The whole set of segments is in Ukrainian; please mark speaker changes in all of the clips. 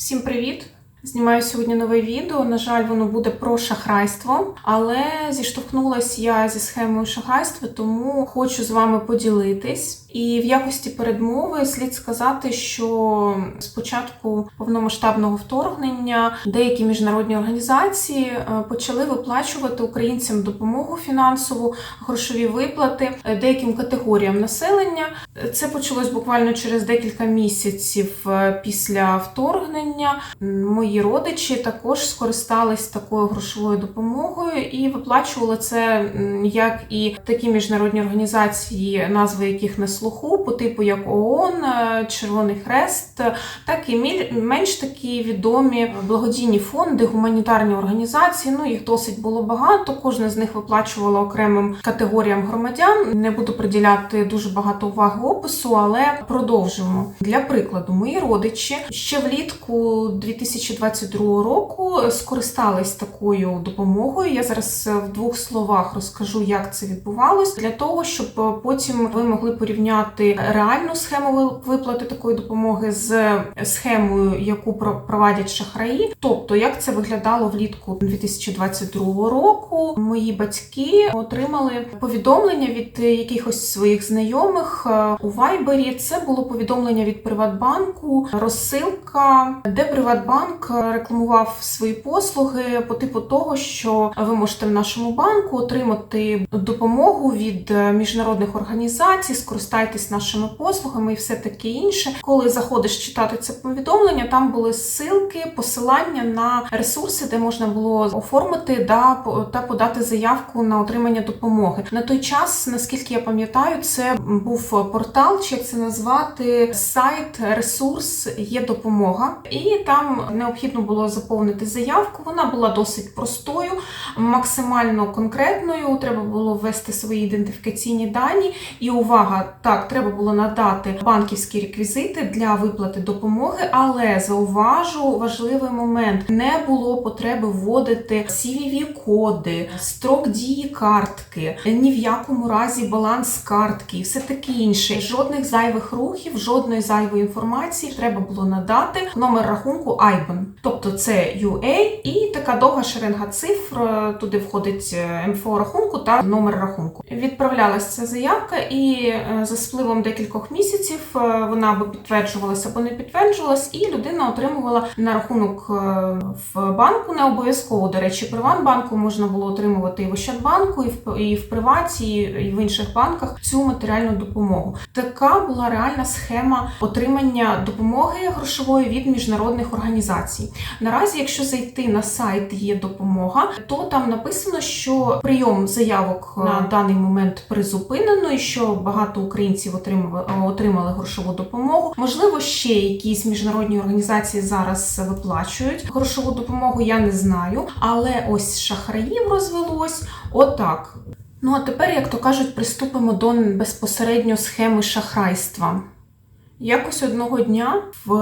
Speaker 1: Всім привіт! Знімаю сьогодні нове відео. На жаль, воно буде про шахрайство, але зіштовхнулась я зі схемою шахрайства, тому хочу з вами поділитись. І в якості передмови слід сказати, що з початку повномасштабного вторгнення деякі міжнародні організації е, почали виплачувати українцям допомогу фінансову, грошові виплати е, деяким категоріям населення. Це почалось буквально через декілька місяців е, після вторгнення. М, Мої родичі також скористались такою грошовою допомогою і виплачували це як і такі міжнародні організації, назви яких на слуху, по типу як ООН, е, Червоний Хрест, так і менш такі відомі благодійні фонди, гуманітарні організації. Ну їх досить було багато. Кожна з них виплачувала окремим категоріям громадян. Не буду приділяти дуже багато уваги опису, але продовжуємо. Для прикладу, мої родичі ще влітку 2022 року скористались такою допомогою. Я зараз е, в двох словах розкажу, як це відбувалось, для того, щоб е, потім ви могли порівняти реальну схему виплати такої допомоги з схемою, яку про- провадять шахраї. Тобто, як це виглядало влітку 2022 року. Мої батьки отримали повідомлення від е, якихось своїх знайомих е, у Вайбері. Це було повідомлення від Приватбанку, розсилка, де Приватбанк е, рекламував свої послуги по типу того, що ви можете в нашому банку отримати допомогу від е, міжнародних організацій, скористайтесь нашими послугами і все таке інше. Коли заходиш читати це повідомлення, там були ссылки, посилання на ресурси, де можна було оформити да, та подати заявку на отримання допомоги. На той час, наскільки я пам'ятаю, це був портал, чи як це назвати, сайт, ресурс є допомога, і там необхідно було заповнити заявку. Вона була досить простою, максимально конкретною. Треба було ввести свої ідентифікаційні дані. І увага, так, треба було надати банківські реквізити для виплати допомоги, але зауважу важливий момент: не було потреби вводити CVV-коди, строк дії картки, ні в якому разі баланс картки і все таке інше. Жодних зайвих рухів, жодної зайвої інформації треба було надати номер рахунку IBAN. Тобто це UA і така довга шеренга цифр. е, Туди входить е, МФО рахунку та номер рахунку. Відправлялася ця заявка, і е, за спливом декількох місяців вона або підтверджувалася, або не підтверджувалась, і людина отримувала на рахунок в банку. Не обов'язково, до речі, Приватбанку можна було отримувати і в Ощадбанку, і в і в приваті, і в інших банках цю матеріальну допомогу. Така була реальна схема отримання допомоги грошової від міжнародних організацій. Наразі, якщо зайти на сайт є допомога, то там написано, що прийом заявок на даний момент призупинено, і що багато українців отримали, отримали грошову допомогу. Можливо, ще якісь міжнародні організації зараз виплачують грошову допомогу. Я не знаю, але ось шахраїв розвелось отак. Ну а тепер, як то кажуть, приступимо до безпосередньо схеми шахрайства. Якось одного дня в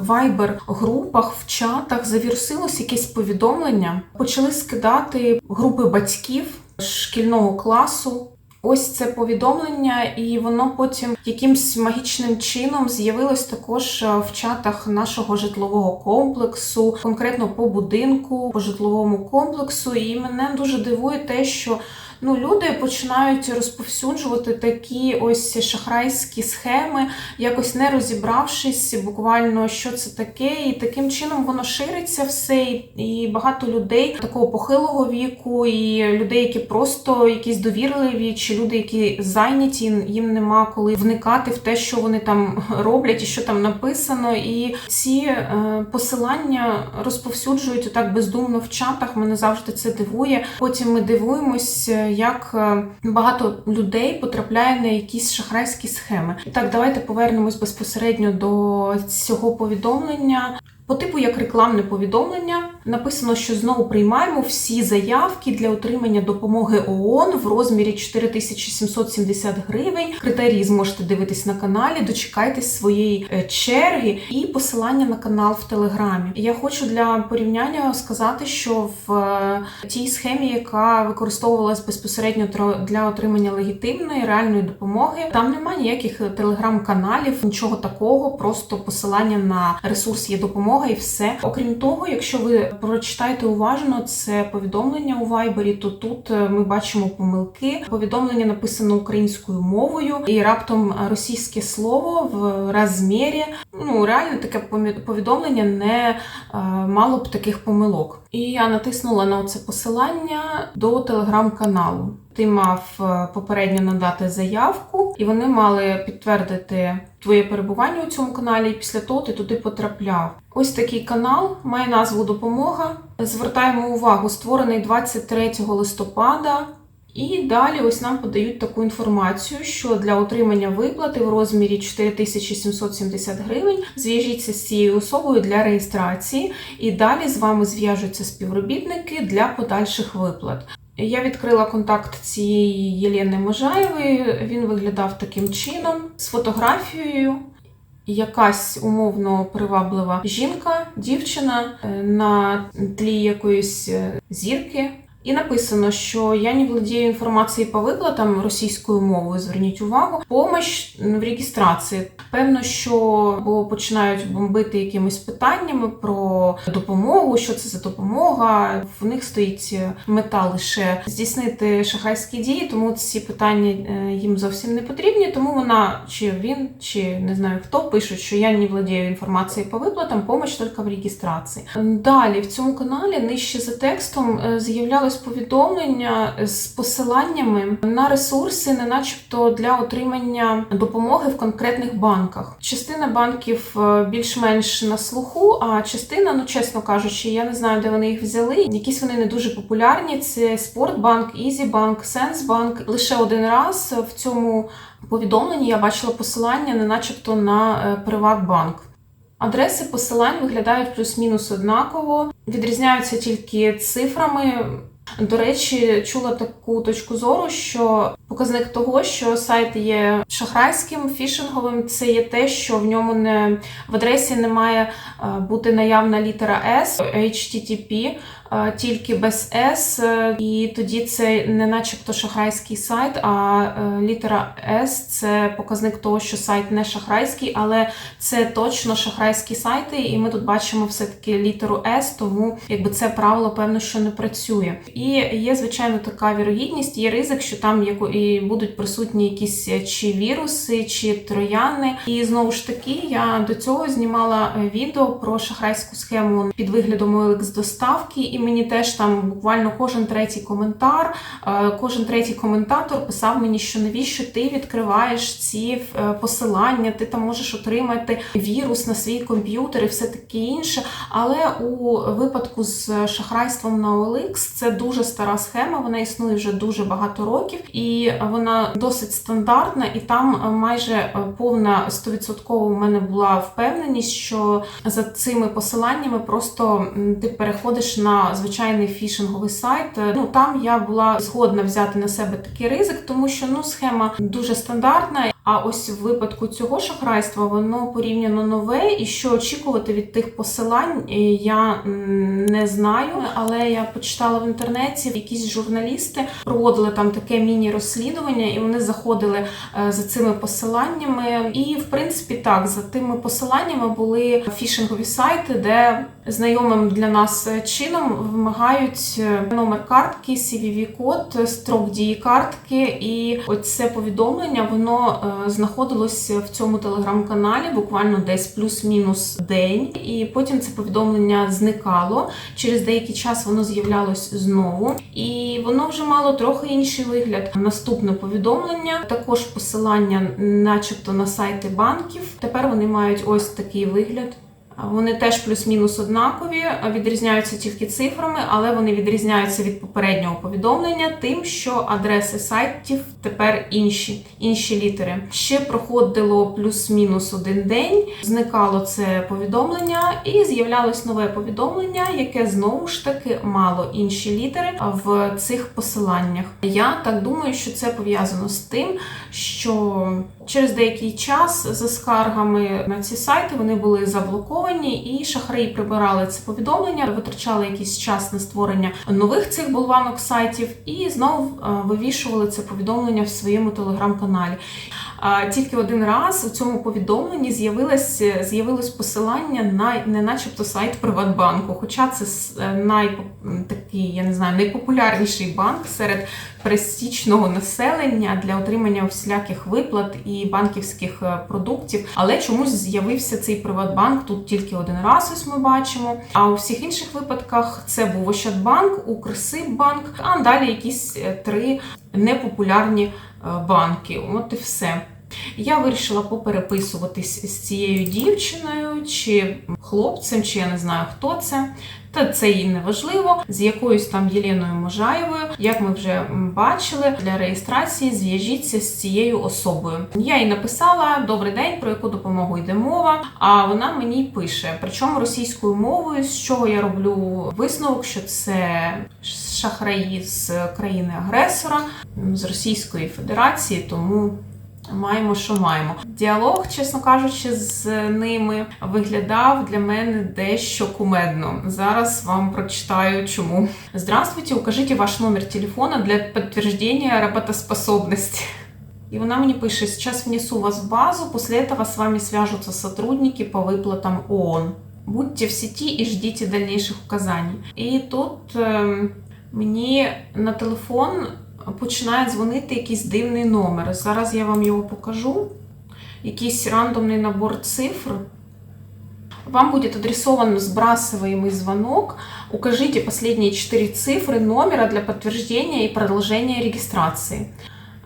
Speaker 1: вайбер групах, в чатах завірусилось якесь повідомлення. Почали скидати групи батьків шкільного класу. Ось це повідомлення, і воно потім якимсь магічним чином з'явилось також е, в чатах нашого житлового комплексу, конкретно по будинку, по житловому комплексу. І мене дуже дивує те, що ну люди починають розповсюджувати такі ось шахрайські схеми, якось не розібравшись буквально, що це таке, і таким чином воно шириться все, і- багато людей такого похилого віку, і людей, які просто якісь довірливі, чи люди, які зайняті, їм нема коли вникати в те, що вони там роблять і що там написано. І ці е, посилання розповсюджують отак бездумно в чатах. Мене завжди це дивує. Потім ми дивуємось, як е, багато людей потрапляє на якісь шахрайські схеми. Так, давайте повернемось безпосередньо до цього повідомлення. По типу як рекламне повідомлення написано, що знову приймаємо всі заявки для отримання допомоги ООН в розмірі 4770 гривень. Критерії зможете дивитись на каналі. Дочекайтесь своєї е, черги і посилання на канал в Телеграмі. Я хочу для порівняння сказати, що в е, тій схемі, яка використовувалась безпосередньо для отримання легітимної реальної допомоги, там немає ніяких телеграм-каналів, нічого такого, просто посилання на ресурс є допомога. Допомога і все. Окрім того, якщо ви прочитаєте уважно це повідомлення у Вайбері, то тут е, ми бачимо помилки. Повідомлення написано українською мовою, і раптом російське слово в розмірі. Ну реально таке повідомлення не е, мало б таких помилок. І я натиснула на це посилання до телеграм-каналу. Ти мав е, попередньо надати заявку, і вони мали підтвердити твоє перебування у цьому каналі. І після того ти туди потрапляв. Ось такий канал має назву Допомога. Звертаємо увагу, створений 23 листопада. І далі ось нам подають таку інформацію, що для отримання виплати в розмірі 4770 гривень зв'яжіться з цією особою для реєстрації, і далі з вами зв'яжуться співробітники для подальших виплат. Я відкрила контакт цієї Єлени Можаєвої. Він виглядав таким чином з фотографією. Якась умовно приваблива жінка, дівчина е, на тлі якоїсь е, зірки. І написано, що я не владію інформацією по виплатам російською мовою. Зверніть увагу, помощь в реєстрації. Певно, що бо починають бомбити якимись питаннями про допомогу. Що це за допомога? В них стоїть мета лише здійснити шахрайські дії, тому ці питання е, їм зовсім не потрібні. Тому вона чи він, чи не знаю хто пишуть, що я не владію інформацією по виплатам, помощь тільки в реєстрації. Далі в цьому каналі нижче за текстом е, з'являлось з'явилось повідомлення з посиланнями на ресурси, не начебто для отримання допомоги в конкретних банках. Частина банків е, більш-менш на слуху, а частина, ну чесно кажучи, я не знаю, де вони їх взяли. Якісь вони не дуже популярні. Це Спортбанк, Ізібанк, Сенсбанк. Лише один раз в цьому повідомленні я бачила посилання, не начебто на е, Приватбанк. Адреси посилань виглядають плюс-мінус однаково, відрізняються тільки цифрами. До речі, чула таку точку зору, що показник того, що сайт є шахрайським, фішинговим, це є те, що в ньому не в адресі не має е, бути наявна літера S, HTTP, тільки без S, е, і тоді це не начебто шахрайський сайт, а літера S це показник того, що сайт не шахрайський, але це точно шахрайські сайти, і ми тут бачимо все-таки літеру S, тому якби це правило, певно, що не працює. І є, звичайно, така вірогідність, є ризик, що там і будуть присутні якісь е, чи віруси, чи трояни. І знову ж таки, я до цього знімала е, відео про шахрайську схему під виглядом OLX доставки, і мені теж там буквально кожен третій коментар, е, кожен третій коментатор писав мені, що навіщо ти відкриваєш ці посилання, ти там можеш отримати вірус на свій комп'ютер і все таке інше. Але у випадку з шахрайством на OLX це дуже стара схема, вона існує вже дуже багато років, і вона досить стандартна, і там майже повна 100% у мене була впевненість, що за цими посиланнями просто ти переходиш на звичайний фішинговий сайт. Ну там я була згодна взяти на себе такий ризик, тому що ну схема дуже стандартна. А ось в випадку цього шахрайства воно порівняно нове, і що очікувати від тих посилань, я не знаю. Але я почитала в інтернеті, якісь журналісти проводили там таке міні-розслідування, і вони заходили е, за цими посиланнями. І, в принципі, так, за тими посиланнями були фішингові сайти, де знайомим для нас чином вимагають е, номер картки, CVV-код, строк дії картки, і оце повідомлення воно. Знаходилося в цьому телеграм-каналі буквально десь плюс-мінус день, і потім це повідомлення зникало. Через деякий час воно з'являлось знову, і воно вже мало трохи інший вигляд. Наступне повідомлення також посилання, начебто, на сайти банків. Тепер вони мають ось такий вигляд. Вони теж плюс-мінус однакові, відрізняються тільки цифрами, але вони відрізняються від попереднього повідомлення, тим, що адреси сайтів тепер інші, інші літери. Ще проходило плюс-мінус один день, зникало це повідомлення, і з'являлось нове повідомлення, яке знову ж таки мало інші літери в цих посиланнях. Я так думаю, що це пов'язано з тим, що через деякий час за скаргами на ці сайти вони були заблоковані заблоковані, і шахраї прибирали це повідомлення, витрачали якийсь час на створення нових цих болванок сайтів і знову е, вивішували це повідомлення в своєму телеграм-каналі. А тільки один раз у цьому повідомленні з'явилось, з'явилось посилання на не начебто сайт Приватбанку. Хоча це е, най, такий, я не знаю, найпопулярніший банк серед пересічного населення для отримання всіляких виплат і банківських е, продуктів. Але чомусь з'явився цей Приватбанк тут тільки один раз. Ось ми бачимо. А у всіх інших випадках це був Ощадбанк, Укрсиббанк, а далі якісь е, три непопулярні е, банки. От і все. Я вирішила попереписуватись з цією дівчиною чи хлопцем, чи я не знаю хто це. Та це їй не важливо, з якоюсь там Єленою Можаєвою, як ми вже бачили, для реєстрації зв'яжіться з цією особою. Я їй написала Добрий день, про яку допомогу йде мова. А вона мені пише, причому російською мовою, з чого я роблю висновок, що це шахраї з країни-агресора, з Російської Федерації, тому Маємо, що маємо. Діалог, чесно кажучи, з ними виглядав для мене дещо кумедно. Зараз вам прочитаю чому. Здравствуйте, укажите ваш номер телефона для підтвердження работоспособности. И вона мені пише, сейчас внесу вас в базу, после этого с вами свяжутся сотрудники по выплатам ООН. Будьте в сети и ждите дальнейших указаний. І тут ем, мені на телефон починає дзвонити якийсь дивний номер. Зараз я вам його покажу. Якийсь рандомний набор цифр. Вам будет адресован сбрасываемый звонок. Укажите последние четыре цифры номера для подтверждения и продолжения регистрации.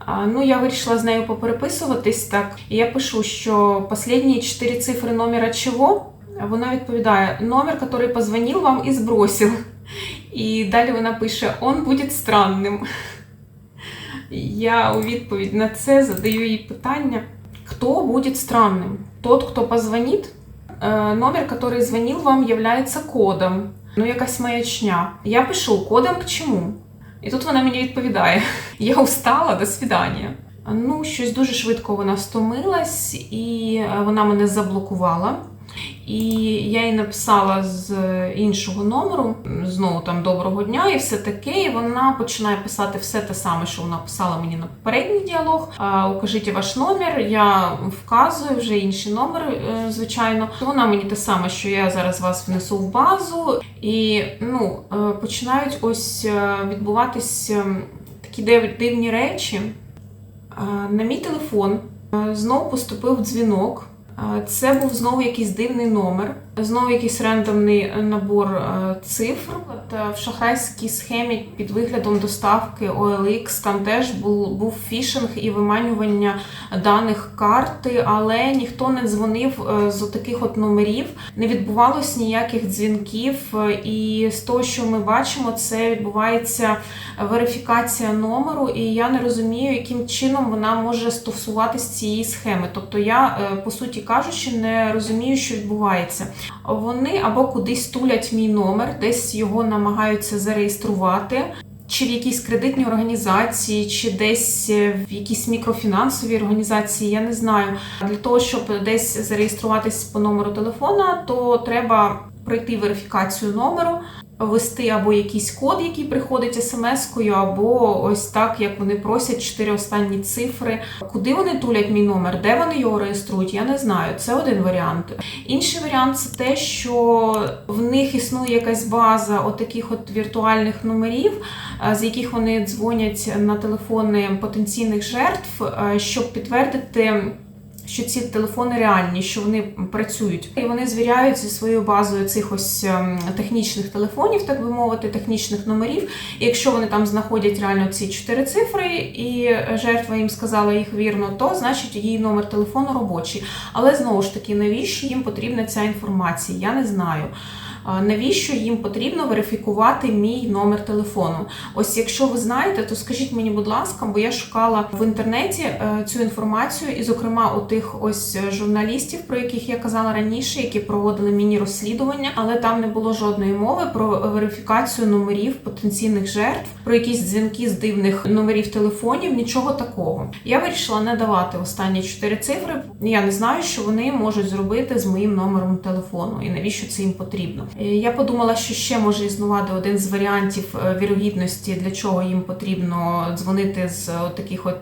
Speaker 1: А, Ну, я вирішила з нею попереписуватись так. І я пишу, що последні чотири цифри номера чого? А Вона відповідає: номер, який позвонив вам і збросив. І далі вона пише: Он буде странним. Я у відповідь на це задаю їй питання: хто буде странним? Тот, хто позвонить? Е, Номер, який дзвонив вам, являється кодом. Ну, якась маячня. Я пишу кодом к чому? І тут вона мені відповідає: Я устала, до свидання. Ну, щось дуже швидко вона стомилась, і е, вона мене заблокувала. І я їй написала з іншого номеру, знову там доброго дня і все таке. І вона починає писати все те саме, що вона писала мені на попередній діалог. Укажіть ваш номер, я вказую вже інший номер, е, звичайно. Вона мені те саме, що я зараз вас внесу в базу, і ну, е, починають ось е, відбуватись такі див- дивні речі. На мій телефон знову поступив дзвінок. Це був знову якийсь дивний номер, знову якийсь рандомний е, набор е, цифр. От, е, В шахрайській схемі під виглядом доставки OLX там теж був, був фішинг і виманювання даних карти, але ніхто не дзвонив з таких от номерів, не відбувалось ніяких дзвінків. І з того, що ми бачимо, це відбувається верифікація номеру, і я не розумію, яким чином вона може стосуватись цієї схеми. Тобто я, по суті кажучи, не розумію, що відбувається. Вони або кудись тулять мій номер, десь його намагаються зареєструвати. Чи в якійсь кредитній організації, чи десь в якійсь мікрофінансовій організації, я не знаю. Для того, щоб десь зареєструватись по номеру телефона, то треба пройти верифікацію номеру, ввести або якийсь код, який приходить смс-кою, або ось так, як вони просять чотири останні цифри. Куди вони тулять мій номер, де вони його реєструють, я не знаю. Це один варіант. Інший варіант це те, що в них існує якась база отаких от віртуальних номерів, е, з яких вони дзвонять на телефони потенційних жертв, е, щоб підтвердити. Що ці телефони реальні, що вони працюють, і вони звіряють зі своєю базою цих ось ем, технічних телефонів, так би мовити, технічних номерів. І якщо вони там знаходять реально ці чотири цифри, і жертва їм сказала їх вірно, то значить її номер телефону робочий. Але знову ж таки, навіщо їм потрібна ця інформація? Я не знаю. Навіщо їм потрібно верифікувати мій номер телефону? Ось якщо ви знаєте, то скажіть мені, будь ласка, бо я шукала в інтернеті е, цю інформацію, і, зокрема, у тих ось журналістів, про яких я казала раніше, які проводили міні-розслідування, але там не було жодної мови про верифікацію номерів потенційних жертв, про якісь дзвінки з дивних номерів телефонів, нічого такого. Я вирішила не давати останні чотири цифри. Я не знаю, що вони можуть зробити з моїм номером телефону і навіщо це їм потрібно. Е, Я подумала, що ще може існувати один з варіантів е, вірогідності, для чого їм потрібно дзвонити з таких от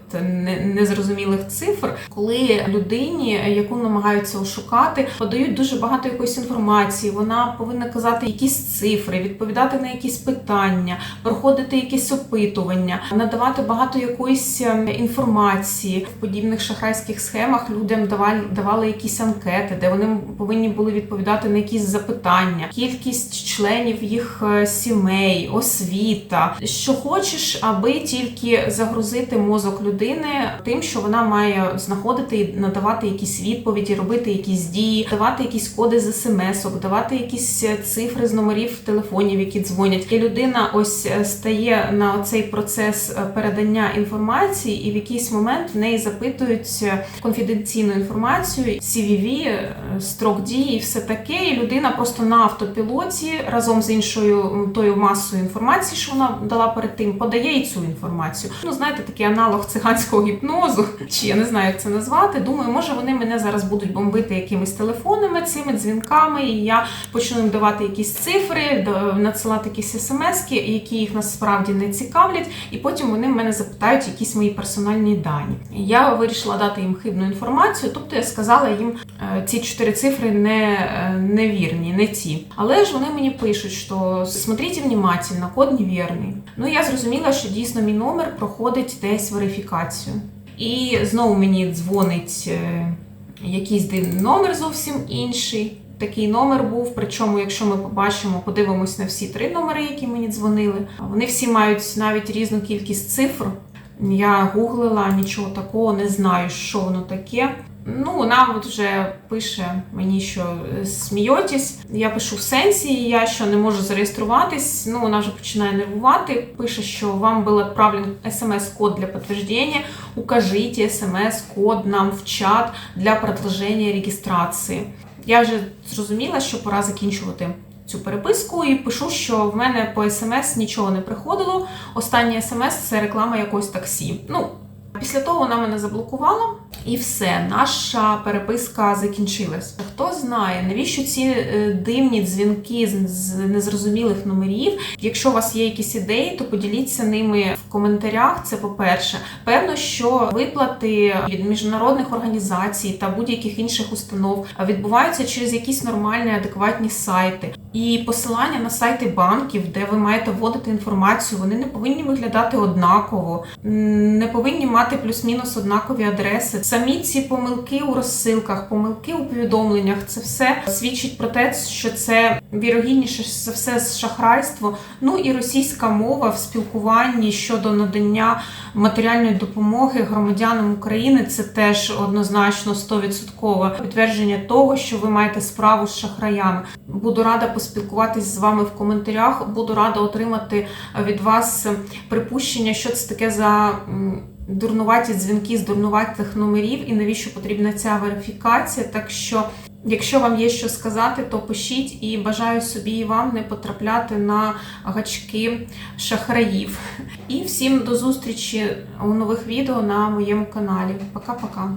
Speaker 1: незрозумілих цифр, коли людині, яку намагаються ошукати, подають дуже багато якоїсь інформації. Вона повинна казати якісь цифри, відповідати на якісь питання, проходити якісь опитування, надавати багато якоїсь інформації в подібних шахрайських схемах. Людям давали давали якісь анкети, де вони повинні були відповідати на якісь запитання, кількість членів їх е, сімей, освіта, що хочеш, аби тільки загрузити мозок людини тим, що вона має знаходити і надавати якісь відповіді, робити якісь дії, давати якісь коди з смс-ок, давати якісь е, цифри з номерів телефонів, які дзвонять. І людина ось е, стає на цей процес передання інформації, і в якийсь момент в неї запитують конфіденційну інформацію, CVV, строк дії і все таке. І людина просто на автопілоті разом з іншою тою масою інформації, що вона дала перед тим, подає і цю інформацію. Ну, знаєте, такий аналог циганського гіпнозу, чи я не знаю, як це назвати. Думаю, може вони мене зараз будуть бомбити якимись телефонами, цими дзвінками, і я почну їм давати якісь цифри, надсилати якісь смски, які їх насправді не цікавлять, і потім вони мене запитають якісь мої персональні дані. Я вирішила дати їм хибну інформацію, тобто я сказала їм е, ці чотири цифри не, е, невірні, не ті. Але ж вони мені пишуть, що смотрите внимательно, код невірний. Ну я зрозуміла, що дійсно мій номер проходить десь верифікацію. І знову мені дзвонить е, якийсь дивний номер зовсім інший. Такий номер був. Причому, якщо ми побачимо, подивимось на всі три номери, які мені дзвонили. Вони всі мають навіть різну кількість цифр. Я гуглила, нічого такого, не знаю, що воно таке. Ну, вона от вже пише мені, що е, смієтесь. Я пишу в сенсі, я що не можу зареєструватись. Ну, вона вже починає нервувати. Пише, що вам був відправлен смс-код для підтвердження. Укажіть смс-код нам в чат для продовження реєстрації. Я вже зрозуміла, що пора закінчувати цю переписку і пишу, що в мене по смс нічого не приходило. Останній смс це реклама якогось таксі. Ну, після того вона мене заблокувала, і все, наша переписка закінчилась. Хто знає, навіщо ці е, дивні дзвінки з незрозумілих номерів? Якщо у вас є якісь ідеї, то поділіться ними в коментарях. Це по-перше. Певно, що виплати від міжнародних організацій та будь-яких інших установ відбуваються через якісь нормальні, адекватні сайти. І посилання на сайти банків, де ви маєте вводити інформацію, вони не повинні виглядати однаково, не повинні мати плюс-мінус однакові адреси. Самі ці помилки у розсилках, помилки у повідомленнях, це все свідчить про те, що це вірогідніше за все шахрайство. Ну і російська мова в спілкуванні щодо надання матеріальної допомоги громадянам України. Це теж однозначно 100% підтвердження того, що ви маєте справу з шахраями. Буду рада поспілкуватись з вами в коментарях. Буду рада отримати від вас припущення, що це таке за дурнуваті дзвінки з дурнуватих номерів і навіщо потрібна ця верифікація. Так що. Якщо вам є що сказати, то пишіть і бажаю собі і вам не потрапляти на гачки шахраїв. І всім до зустрічі у нових відео на моєму каналі. Пока-пока.